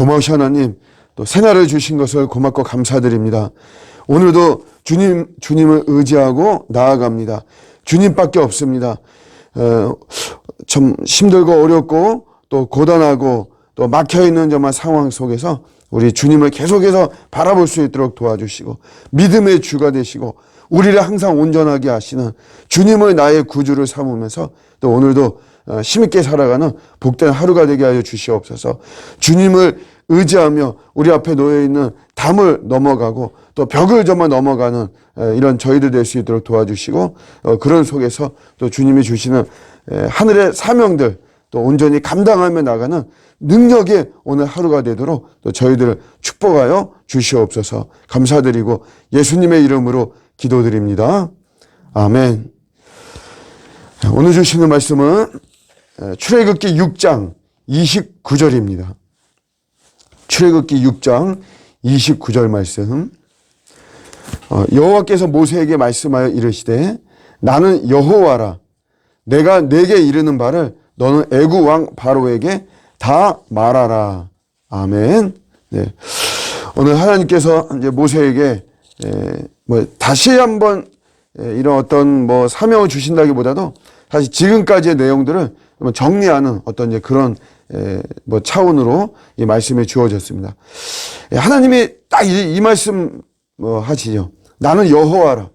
고마우시 하나님 또 새날을 주신 것을 고맙고 감사드립니다. 오늘도 주님 주님을 의지하고 나아갑니다. 주님밖에 없습니다. 어, 좀 힘들고 어렵고 또 고단하고 또 막혀 있는 정말 상황 속에서 우리 주님을 계속해서 바라볼 수 있도록 도와주시고 믿음의 주가 되시고 우리를 항상 온전하게 하시는 주님을 나의 구주를 삼으면서 또 오늘도 어, 힘있게 살아가는 복된 하루가 되게 하여 주시옵소서. 주님을 의지하며 우리 앞에 놓여 있는 담을 넘어가고 또 벽을 정말 넘어가는 에, 이런 저희들 될 수 있도록 도와주시고 어, 그런 속에서 또 주님이 주시는 에, 하늘의 사명들 또 온전히 감당하며 나가는 능력의 오늘 하루가 되도록 또 저희들을 축복하여 주시옵소서 감사드리고 예수님의 이름으로 기도드립니다. 아멘. 자, 오늘 주시는 말씀은 에, 출애굽기 6장 29절입니다. 출애굽기 6장 29절 말씀. 어, 여호와께서 모세에게 말씀하여 이르시되 나는 여호와라 내가 내게 이르는 바를 너는 애구 왕 바로에게 다 말하라. 아멘. 네. 오늘 하나님께서 이제 모세에게 에, 뭐 다시 한번 에, 이런 어떤 뭐 사명을 주신다기보다도 사실 지금까지의 내용들을 정리하는 어떤 이제 그런 에, 뭐 차원으로 이 말씀이 주어졌습니다. 예, 하나님이 딱 이 말씀 뭐 하시죠. 나는 여호와라.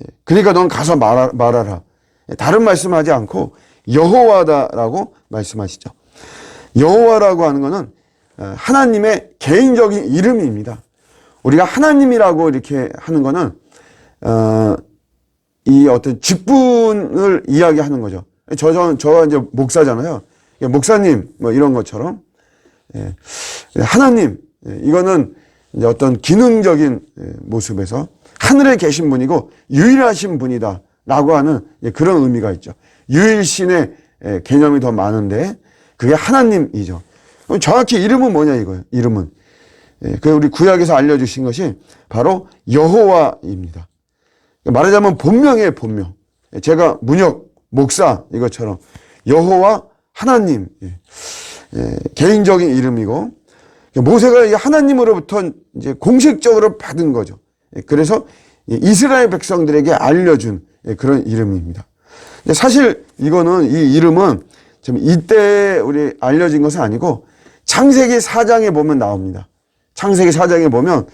예, 그러니까 넌 가서 말하, 말하라. 예, 다른 말씀하지 않고 여호와다라고 말씀하시죠. 여호와라고 하는 것은 어, 하나님의 개인적인 이름입니다. 우리가 하나님이라고 이렇게 하는 것은 어, 이 어떤 직분을 이야기하는 거죠. 저, 저, 저 이제 목사잖아요. 목사님, 뭐 이런 것처럼. 예. 하나님, 예, 이거는 이제 어떤 기능적인 예, 모습에서 하늘에 계신 분이고 유일하신 분이다. 라고 하는 예, 그런 의미가 있죠. 유일신의 예, 개념이 더 많은데 그게 하나님이죠. 정확히 이름은 뭐냐 이거예요. 이름은. 예, 그 우리 구약에서 알려주신 것이 바로 여호와입니다. 말하자면 본명이에요, 본명. 예, 제가 문혁, 목사 이것처럼 여호와 하나님 예, 예, 개인적인 이름이고 모세가 이 하나님으로부터 이제 공식적으로 받은 거죠. 예, 그래서 이 이스라엘 백성들에게 알려준 예, 그런 이름입니다. 사실 이거는 이 이름은 지금 이때 우리 알려진 것은 아니고 창세기 4장에 보면 나옵니다. 창세기 4장에 보면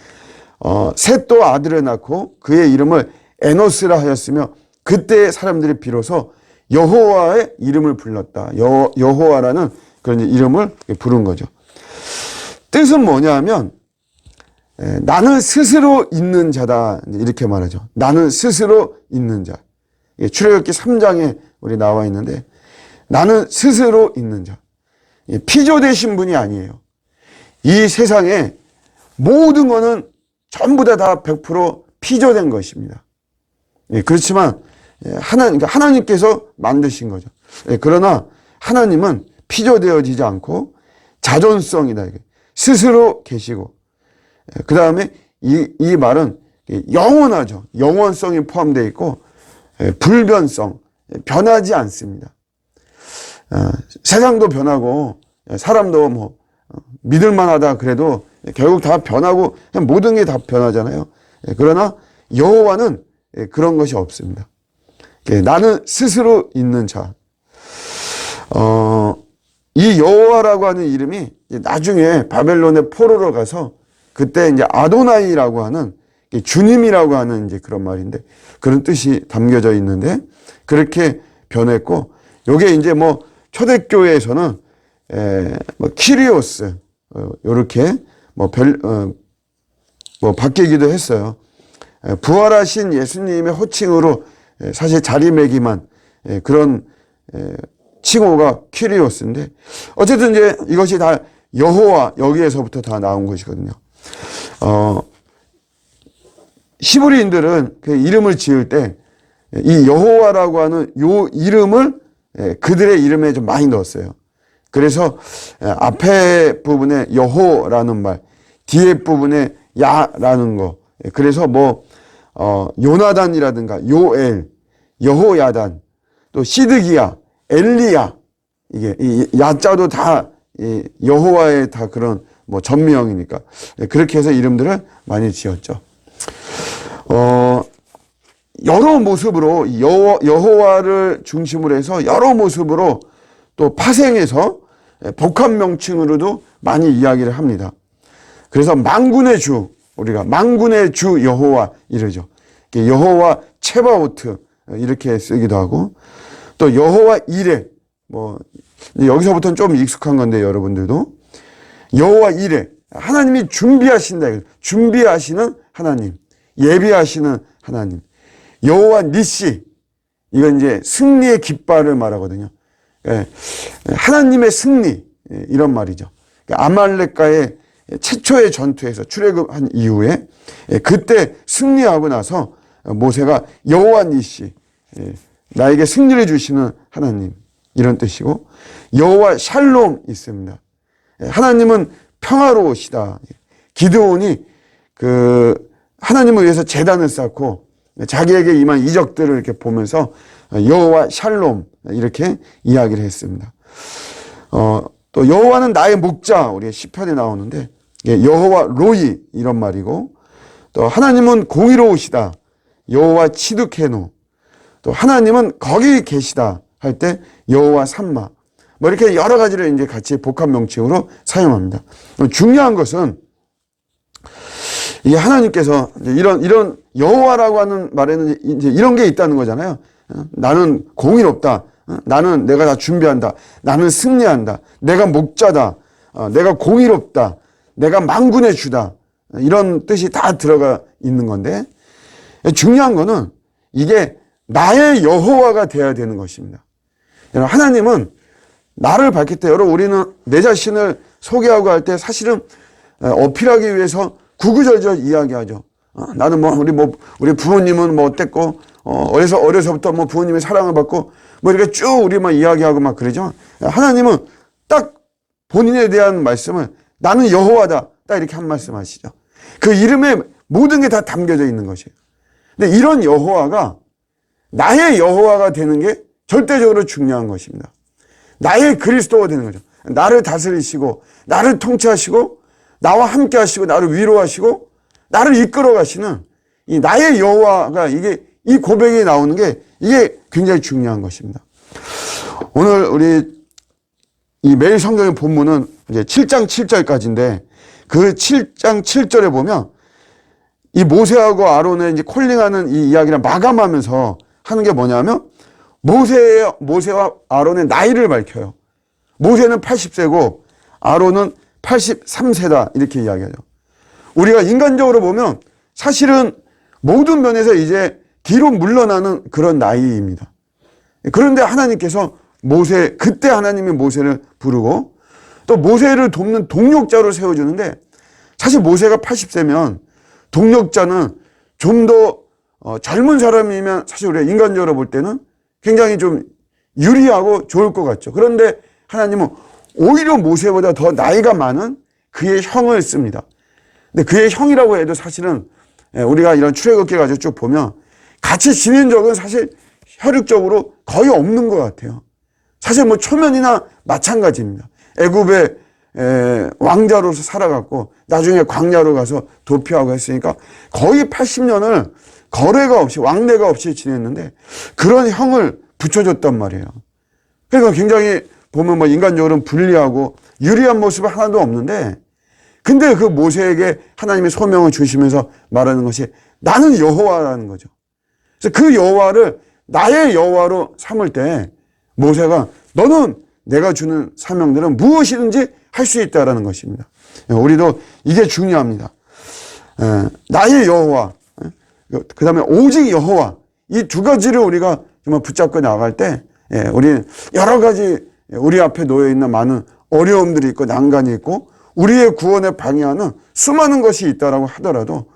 어, 셋도 아들을 낳고 그의 이름을 에노스라 하였으며 그때 사람들이 비로소 여호와의 이름을 불렀다. 여, 여호와라는 그런 이름을 부른 거죠. 뜻은 뭐냐면 에, 나는 스스로 있는 자다 이렇게 말하죠. 나는 스스로 있는 자. 예, 출애굽기 3장에 우리 나와 있는데 나는 스스로 있는 자. 예, 피조되신 분이 아니에요. 이 세상에 모든 거는 전부 다 다 100% 피조된 것입니다. 예, 그렇지만 예, 하나님, 그러니까 하나님께서 만드신 거죠. 예, 그러나 하나님은 피조되어지지 않고 자존성이다. 스스로 계시고 그 다음에 이, 이 말은 영원하죠. 영원성이 포함되어 있고 예, 불변성, 예, 변하지 않습니다. 어, 세상도 변하고 예, 사람도 뭐 어, 믿을만 하다 그래도 결국 다 변하고 모든 게 다 변하잖아요. 그러나 여호와는 그런 것이 없습니다. 나는 스스로 있는 자. 어, 이 여호와라고 하는 이름이 나중에 바벨론의 포로로 가서 그때 이제 아도나이라고 하는 주님이라고 하는 이제 그런 말인데 그런 뜻이 담겨져 있는데 그렇게 변했고 요게 이제 뭐 초대교회에서는 에, 뭐 키리오스 어, 요렇게 뭐별뭐 어, 뭐 바뀌기도 했어요. 에, 부활하신 예수님의 호칭으로 에, 사실 자리매김한 에, 그런 에, 칭호가 키리오스인데 어쨌든 이제 이것이 다 여호와 여기에서부터 다 나온 것이거든요. 어, 히브리인들은 그 이름을 지을 때 이 여호와라고 하는 요 이름을 예, 그들의 이름에 좀 많이 넣었어요. 그래서 예, 앞에 부분에 여호라는 말, 뒤에 부분에 야라는 거. 예, 그래서 뭐 어, 요나단이라든가 요엘, 여호야단, 또 시드기야, 엘리야 이게 이 야자도 다 이 여호와의 다 그런 뭐 전명이니까 예, 그렇게 해서 이름들을 많이 지었죠. 어, 여러 모습으로 이 여호, 여호와를 중심으로 해서 여러 모습으로 또 파생해서 예, 복합 명칭으로도 많이 이야기를 합니다. 그래서 망군의 주 우리가 망군의 주 여호와 이러죠. 여호와 체바오트 이렇게 쓰기도 하고 또 여호와 이레 뭐 여기서부터는 좀 익숙한 건데 여러분들도 여호와 이레 하나님이 준비하신다. 준비하시는 하나님 예비하시는 하나님 여호와 니시 이건 이제 승리의 깃발을 말하거든요. 예, 하나님의 승리 예, 이런 말이죠. 아말렉과의 최초의 전투에서 출애굽한 이후에 예, 그때 승리하고 나서 모세가 여호와 니시 예, 나에게 승리를 주시는 하나님 이런 뜻이고 여호와 샬롬 있습니다. 예, 하나님은 평화로우시다. 기드온이 그 하나님을 위해서 재단을 쌓고 자기에게 임한 이적들을 이렇게 보면서 여호와 샬롬 이렇게 이야기를 했습니다. 어, 또 여호와는 나의 목자 우리 시편에 나오는데 예, 여호와 로이 이런 말이고 또 하나님은 공의로우시다. 여호와 치드케노 또 하나님은 거기 계시다 할 때 여호와 삼마 뭐 이렇게 여러 가지를 이제 같이 복합 명칭으로 사용합니다. 중요한 것은 이 하나님께서 이런 이런 여호와라고 하는 말에는 이제 이런 게 있다는 거잖아요. 어? 나는 공의롭다. 어? 나는 내가 다 준비한다. 나는 승리한다. 내가 목자다. 어, 내가 공의롭다. 내가 망군의 주다. 이런 뜻이 다 들어가 있는 건데 중요한 거는 이게 나의 여호와가 돼야 되는 것입니다. 여러분 하나님은 나를 밝힐 때 여러분 우리는 내 자신을 소개하고 할 때 사실은 어필하기 위해서 구구절절 이야기하죠. 어, 나는 뭐 우리 뭐 우리 부모님은 뭐 어땠고 어, 어려서 어려서부터 뭐 부모님의 사랑을 받고 뭐 이렇게 쭉 우리만 이야기하고 막 그러죠. 하나님은 딱 본인에 대한 말씀을 나는 여호와다 딱 이렇게 한 말씀 하시죠. 그 이름에 모든 게 다 담겨져 있는 것이에요. 근데 이런 여호와가 나의 여호와가 되는 게 절대적으로 중요한 것입니다. 나의 그리스도가 되는 거죠. 나를 다스리시고 나를 통치하시고 나와 함께 하시고 나를 위로하시고 나를 이끌어 가시는 이 나의 여호와가 이게 이 고백이 나오는 게 이게 굉장히 중요한 것입니다. 오늘 우리 이 매일 성경의 본문은 이제 7장 7절까지인데 그 7장 7절에 보면 이 모세하고 아론의 이제 콜링하는 이 이야기를 마감하면서 하는 게 뭐냐면 모세의 모세와 아론의 나이를 밝혀요. 모세는 80세고 아론은 83세다 이렇게 이야기하죠. 우리가 인간적으로 보면 사실은 모든 면에서 이제 뒤로 물러나는 그런 나이입니다. 그런데 하나님께서 모세 그때 하나님이 모세를 부르고 또 모세를 돕는 동력자로 세워주는데 사실 모세가 80세면 동력자는 좀더 어, 젊은 사람이면 사실 우리가 인간적으로 볼 때는 굉장히 좀 유리하고 좋을 것 같죠. 그런데 하나님은 오히려 모세보다 더 나이가 많은 그의 형을 씁니다. 근데 그의 형이라고 해도 사실은 예, 우리가 이런 출애굽기 가지고 쭉 보면 같이 지낸 적은 사실 혈육적으로 거의 없는 것 같아요. 사실 뭐 초면이나 마찬가지입니다. 애굽의 왕자로서 살아갔고 나중에 광야로 가서 도피하고 했으니까 거의 80년을 거래가 없이 왕래가 없이 지냈는데 그런 형을 붙여줬단 말이에요. 그러니까 굉장히 보면 뭐 인간적으로는 불리하고 유리한 모습은 하나도 없는데 근데 그 모세에게 하나님의 소명을 주시면서 말하는 것이 나는 여호와라는 거죠. 그래서 그 여호와를 나의 여호와로 삼을 때 모세가 너는 내가 주는 사명들은 무엇이든지 할 수 있다라는 것입니다. 우리도 이게 중요합니다. 나의 여호와, 그 다음에 오직 여호와 이 두 가지를 우리가 정말 붙잡고 나갈 때 우리는 여러 가지 우리 앞에 놓여 있는 많은 어려움들이 있고 난간이 있고 우리의 구원을 방해하는 수많은 것이 있다라고 하더라도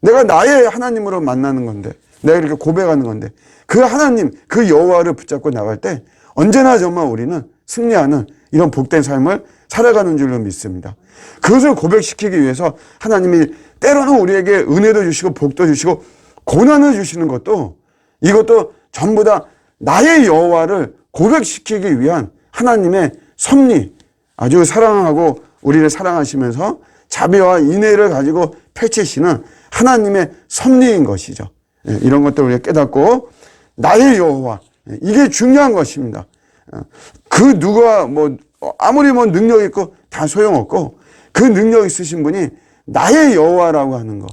내가 나의 하나님으로 만나는 건데 내가 이렇게 고백하는 건데 그 하나님 그 여호와를 붙잡고 나갈 때 언제나 정말 우리는 승리하는 이런 복된 삶을 살아가는 줄로 믿습니다. 그것을 고백시키기 위해서 하나님이 때로는 우리에게 은혜도 주시고 복도 주시고 고난을 주시는 것도 이것도 전부 다 나의 여호와를 고백시키기 위한 하나님의 섭리, 아주 사랑하고 우리를 사랑하시면서 자비와 인애를 가지고 펼치시는 하나님의 섭리인 것이죠. 예, 이런 것들을 우리가 깨닫고 나의 여호와 예, 이게 중요한 것입니다. 어, 그 누가 뭐 어, 아무리 뭐 능력 있고 다 소용없고 그 능력 있으신 분이 나의 여호와라고 하는 거.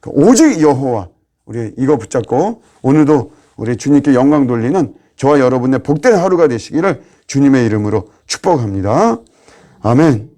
그 오직 여호와. 우리 이거 붙잡고 오늘도 우리 주님께 영광 돌리는 저와 여러분의 복된 하루가 되시기를 주님의 이름으로 축복합니다. 아멘.